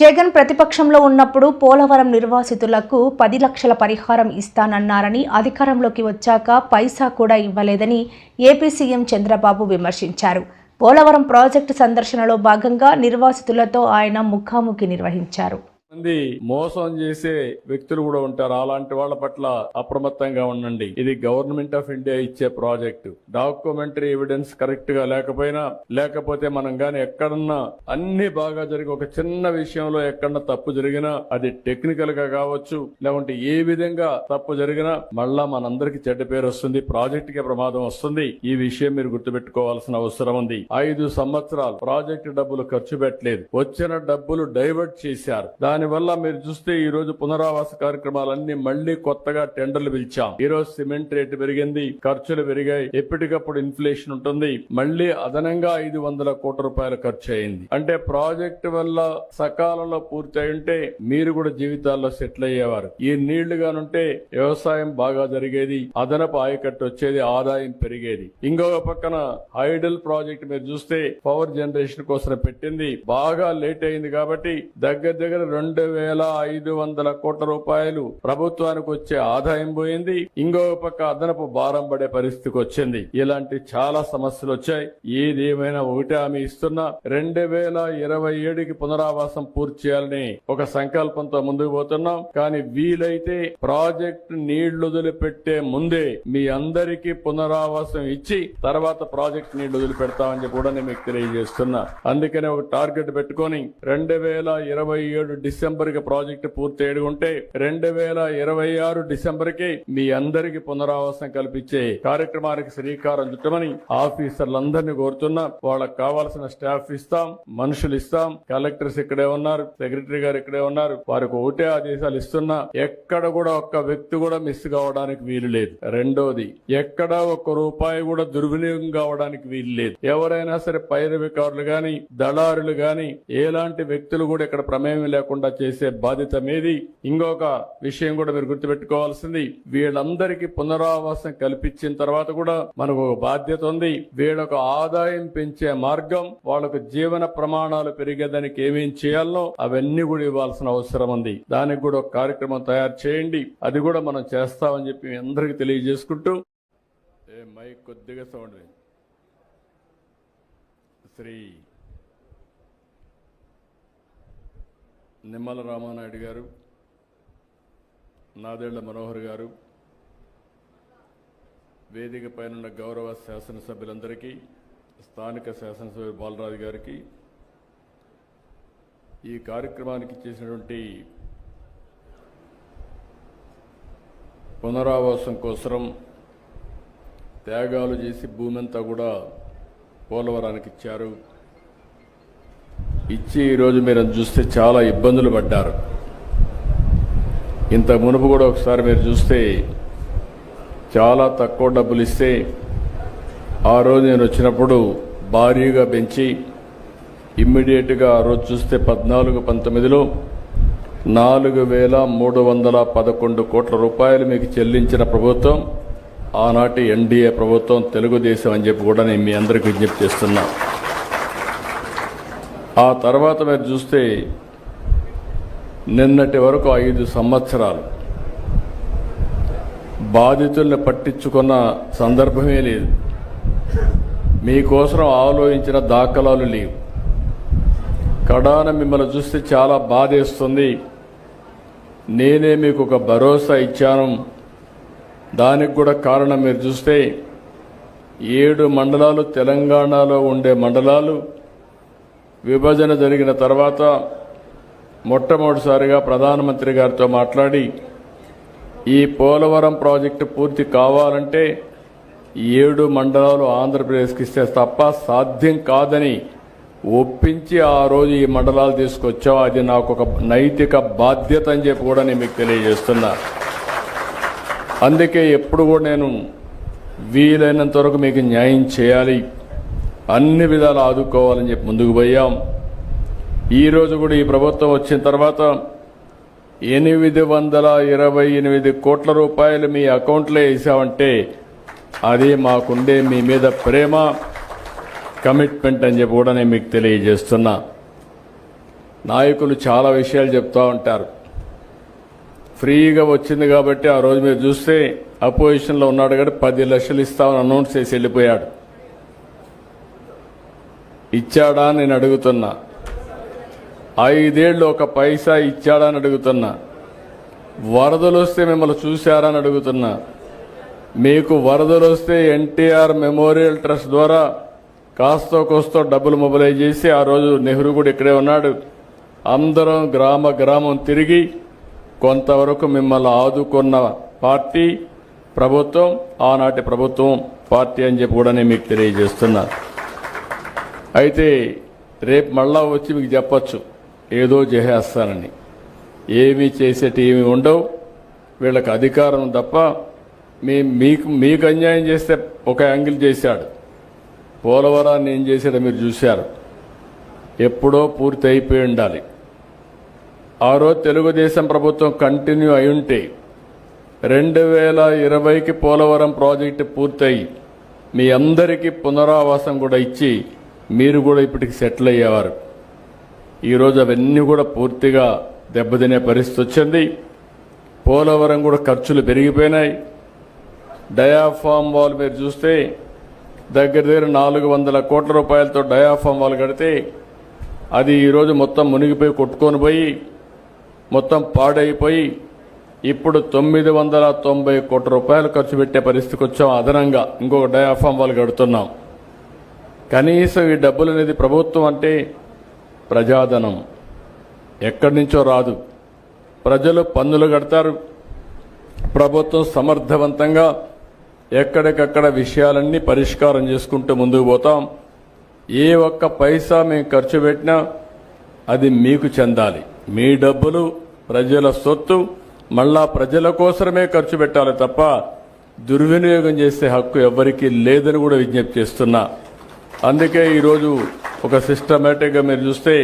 జగన్ ప్రతిపక్షంలో ఉన్నప్పుడు పోలవరం నిర్వాసితులకు పది లక్షల పరిహారం ఇస్తానన్నారని అధికారంలోకి వచ్చాక పైసా కూడా ఇవ్వలేదని ఏపీ సీఎం చంద్రబాబు విమర్శించారు. పోలవరం ప్రాజెక్టు సందర్శనలో భాగంగా నిర్వాసితులతో ఆయన ముఖాముఖి నిర్వహించారు. మంది మోసం చేసే వ్యక్తులు కూడా ఉంటారు. అలాంటి వాళ్ళ పట్ల అప్రమత్తంగా ఉండండి. ఇది గవర్నమెంట్ ఆఫ్ ఇండియా ఇచ్చే ప్రాజెక్టు. డాక్యుమెంటరీ ఎవిడెన్స్ కరెక్ట్గా లేకపోయినా లేకపోతే మనం గాని ఎక్కడన్నా అన్ని బాగా జరిగి ఒక చిన్న విషయంలో ఎక్కడన్నా తప్పు జరిగినా అది టెక్నికల్గా కావచ్చు లేకుంటే ఏ విధంగా తప్పు జరిగినా మళ్ళా మనందరికి చెడ్డ పేరు వస్తుంది ప్రాజెక్ట్కి ప్రమాదం వస్తుంది. ఈ విషయం మీరు గుర్తుపెట్టుకోవాల్సిన అవసరం ఉంది. ఐదు సంవత్సరాలు ప్రాజెక్టు డబ్బులు ఖర్చు పెట్టలేదు. వచ్చిన డబ్బులు డైవర్ట్ చేశారు. దాని దానివల్ల మీరు చూస్తే ఈ రోజు పునరావాస కార్యక్రమాలన్నీ మళ్ళీ కొత్తగా టెండర్లు పిలిచాం. ఈ రోజు సిమెంట్ రేటు పెరిగింది ఖర్చులు పెరిగాయి. ఎప్పటికప్పుడు ఇన్ఫ్లేషన్ ఉంటుంది. మళ్ళీ అదనంగా ఐదు వందల కోట్ల రూపాయలు ఖర్చు అయింది. అంటే ప్రాజెక్టు వల్ల సకాలంలో పూర్తి ఉంటే మీరు కూడా జీవితాల్లో సెటిల్ అయ్యేవారు. ఈ నీళ్ళు గానుంటే వ్యవసాయం బాగా జరిగేది అదనపు ఆయకట్టు వచ్చేది ఆదాయం పెరిగేది. ఇంకొక పక్కన ఐడల్ ప్రాజెక్ట్ మీరు చూస్తే పవర్ జనరేషన్ కోసం పెట్టింది. బాగా లేట్ అయింది కాబట్టి దగ్గర దగ్గర రెండు వేల ఐదు వందల కోట్ల రూపాయలు ప్రభుత్వానికి వచ్చే ఆదాయం పోయింది. ఇంకో పక్క అదనపు భారం పడే పరిస్థితికి వచ్చింది. ఇలాంటి చాలా సమస్యలు వచ్చాయి. ఏదేమైనా ఒకటే హామీ ఇస్తున్నా. రెండు వేల ఇరవై ఏడుకి పునరావాసం పూర్తి చేయాలని ఒక సంకల్పంతో ముందుకు పోతున్నాం. కానీ వీలైతే ప్రాజెక్ట్ నీళ్ళు వదిలిపెట్టే ముందే మీ అందరికీ పునరావాసం ఇచ్చి తర్వాత ప్రాజెక్ట్ నీళ్ళు వదిలిపెడతామని చెప్పి కూడా నేను మీకు తెలియజేస్తున్నా. అందుకనే ఒక టార్గెట్ పెట్టుకొని రెండు వేల ఇరవై ఏడు డిసెంబర్కి ప్రాజెక్ట్ పూర్తి అయ్యుంటే రెండు వేల ఇరవై ఆరు డిసెంబర్కి మీ అందరికి పునరావాసం కల్పించే కార్యక్రమానికి శ్రీకారం చుట్టమని ఆఫీసర్లందరినీ కోరుతున్నా. వాళ్ళకి కావాల్సిన స్టాఫ్ ఇస్తాం మనుషులు ఇస్తాం. కలెక్టర్స్ ఇక్కడే ఉన్నారు సెక్రటరీ గారు ఇక్కడే ఉన్నారు. వారికి ఒకటే ఆదేశాలు ఇస్తున్నా. ఎక్కడ కూడా ఒక్క వ్యక్తి కూడా మిస్ కావడానికి వీలు లేదు. రెండోది ఎక్కడ ఒక్క రూపాయి కూడా దుర్వినియోగం కావడానికి వీలు లేదు. ఎవరైనా సరే పైరవికారులు గాని దళారులు గాని ఎలాంటి వ్యక్తులు కూడా ఇక్కడ ప్రమేయం లేకుండా చేసే బాధ్యత మీది. ఇంకొక విషయం కూడా మీరు గుర్తుపెట్టుకోవాల్సింది. వీళ్ళందరికీ పునరావాసం కల్పించిన తర్వాత కూడా మనకు ఒక బాధ్యత ఉంది. వీళ్ళకు ఆదాయం పెంచే మార్గం వాళ్ళకు జీవన ప్రమాణాలు పెరిగేదానికి ఏమేం చేయాలనో అవన్నీ కూడా ఇవ్వాల్సిన అవసరం ఉంది. దానికి కూడా ఒక కార్యక్రమం తయారు చేయండి. అది కూడా మనం చేస్తామని చెప్పి మీ అందరికీ తెలియజేసుకుంటూ ఏ మైక్ కొద్దిగా సౌండ్ శ్రీ నిమ్మల రామానాయుడు గారు నాదేళ్ళ మనోహర్ గారు వేదిక పైన గౌరవ శాసనసభ్యులందరికీ స్థానిక శాసనసభ్యులు బాలరాజు గారికి ఈ కార్యక్రమానికి చేసినటువంటి పునరావాసం కోసం త్యాగాలు చేసి భూమి అంతా కూడా పోలవరానికి ఇచ్చారు. ఇచ్చి ఈరోజు మీరు చూస్తే చాలా ఇబ్బందులు పడ్డారు. ఇంత మునుపు కూడా ఒకసారి మీరు చూస్తే చాలా తక్కువ డబ్బులు ఇస్తే ఆ రోజు నేను వచ్చినప్పుడు భారీగా పెంచి ఇమ్మీడియట్గా ఆ రోజు చూస్తే పద్నాలుగు పంతొమ్మిదిలో నాలుగు వేల మూడు వందల పదకొండు కోట్ల రూపాయలు మీకు చెల్లించిన ప్రభుత్వం ఆనాటి ఎన్డీఏ ప్రభుత్వం తెలుగుదేశం అని చెప్పి కూడా నేను మీ అందరికి విజ్ఞప్తి చేస్తున్నాను ఆ తర్వాత మీరు చూస్తే నిన్నటి వరకు ఐదు సంవత్సరాలు. బాధితుల్ని పట్టించుకున్న సందర్భమే లేదు. మీకోసం ఆలోచించిన దాఖలాలు లేవు. కడాన మిమ్మల్ని చూస్తే చాలా బాధేస్తుంది. నేనే మీకు ఒక భరోసా ఇచ్చాను. దానికి కూడా కారణం మీరు చూస్తే ఏడు మండలాలు తెలంగాణలో ఉండే మండలాలు విభజన జరిగిన తర్వాత మొట్టమొదటిసారిగా ప్రధానమంత్రి గారితో మాట్లాడి ఈ పోలవరం ప్రాజెక్టు పూర్తి కావాలంటే ఏడు మండలాలు ఆంధ్రప్రదేశ్కి ఇస్తే తప్ప సాధ్యం కాదని ఒప్పించి ఆ రోజు ఈ మండలాలు తీసుకొచ్చావు. అది నాకు ఒక నైతిక బాధ్యత అని చెప్పి కూడా నేను మీకు తెలియజేస్తున్నా. అందుకే ఎప్పుడు కూడా నేను వీలైనంత వరకు మీకు న్యాయం చేయాలి. అన్ని విధాలు ఆదుకోవాలని చెప్పి ముందుకు పోయాం. ఈరోజు కూడా ఈ ప్రభుత్వం వచ్చిన తర్వాత ఎనిమిది వందల ఇరవై ఎనిమిది కోట్ల రూపాయలు మీ అకౌంట్లో వేసామంటే అది మాకుండే మీ మీద ప్రేమ కమిట్మెంట్ అని చెప్పి కూడా నేను మీకు తెలియజేస్తున్నా. నాయకులు చాలా విషయాలు చెప్తూ ఉంటారు. ఫ్రీగా వచ్చింది కాబట్టి ఆ రోజు మీరు చూస్తే అపోజిషన్లో ఉన్నాడు కాబట్టి పది లక్షలు ఇస్తామని అనౌన్స్ చేసి వెళ్ళిపోయాడు. ఇచ్చాడా నేను అడుగుతున్నా. ఐదేళ్ళు ఒక పైసా ఇచ్చాడా అని అడుగుతున్నా. వరదలు వస్తే మిమ్మల్ని చూశారా అని అడుగుతున్నా. మీకు వరదలు వస్తే ఎన్టీఆర్ మెమోరియల్ ట్రస్ట్ ద్వారా కాస్తో కోస్తో డబ్బులు మొబలైజ్ చేసి ఆ రోజు నెహ్రూ కూడా ఇక్కడే ఉన్నాడు. అందరం గ్రామ గ్రామం తిరిగి కొంతవరకు మిమ్మల్ని ఆదుకున్న పార్టీ ప్రభుత్వం ఆనాటి ప్రభుత్వం పార్టీ అని చెప్పి కూడా నేను మీకు తెలియజేస్తున్నాను అయితే రేపు మళ్ళా వచ్చి మీకు చెప్పచ్చు. ఏదో చేసేస్తానని ఏమీ చేసేటి ఏమి ఉండవు. వీళ్ళకి అధికారం తప్ప మీ మీకు మీకు అన్యాయం చేస్తే ఒక యాంగిల్ చేశాడు. పోలవరాన్ని ఏం చేశాడో మీరు చూశారు. ఎప్పుడో పూర్తి అయిపోయి ఉండాలి. ఆ రోజు తెలుగుదేశం ప్రభుత్వం కంటిన్యూ అయి ఉంటే రెండు వేల ఇరవైకి పోలవరం ప్రాజెక్టు పూర్తయి మీ అందరికీ పునరావాసం కూడా ఇచ్చి మీరు కూడా ఇప్పటికి సెటిల్ అయ్యేవారు. ఈరోజు అవన్నీ కూడా పూర్తిగా దెబ్బతినే పరిస్థితి వచ్చింది. పోలవరం కూడా ఖర్చులు పెరిగిపోయినాయి. డయాఫామ్ వాల్ మీరు చూస్తే దగ్గర దగ్గర నాలుగు వందల కోట్ల రూపాయలతో డయాఫామ్ వాల్ కడితే అది ఈరోజు మొత్తం మునిగిపోయి కొట్టుకొని పోయి మొత్తం పాడైపోయి ఇప్పుడు తొమ్మిది వందల తొంభై కోట్ల రూపాయలు ఖర్చు పెట్టే పరిస్థితికి వచ్చాం అదనంగా. ఇంకొక డయాఫామ్ వాళ్ళు కడుతున్నాం. కనీసం ఈ డబ్బులు అనేది ప్రభుత్వం అంటే ప్రజాధనం. ఎక్కడి నుంచో రాదు. ప్రజలు పన్నులు కడతారు. ప్రభుత్వం సమర్థవంతంగా ఎక్కడికక్కడ విషయాలన్నీ పరిష్కారం చేసుకుంటూ ముందుకు పోతాం. ఏ ఒక్క పైసా మేము ఖర్చు పెట్టినా అది మీకు చెందాలి. మీ డబ్బులు ప్రజల సొత్తు మళ్ళా ప్రజల కోసమే ఖర్చు పెట్టాలి తప్ప దుర్వినియోగం చేసే హక్కు ఎవ్వరికీ లేదని కూడా విజ్ఞప్తి చేస్తున్నా. అందుకే ఈరోజు ఒక సిస్టమేటిక్గా మీరు చూస్తే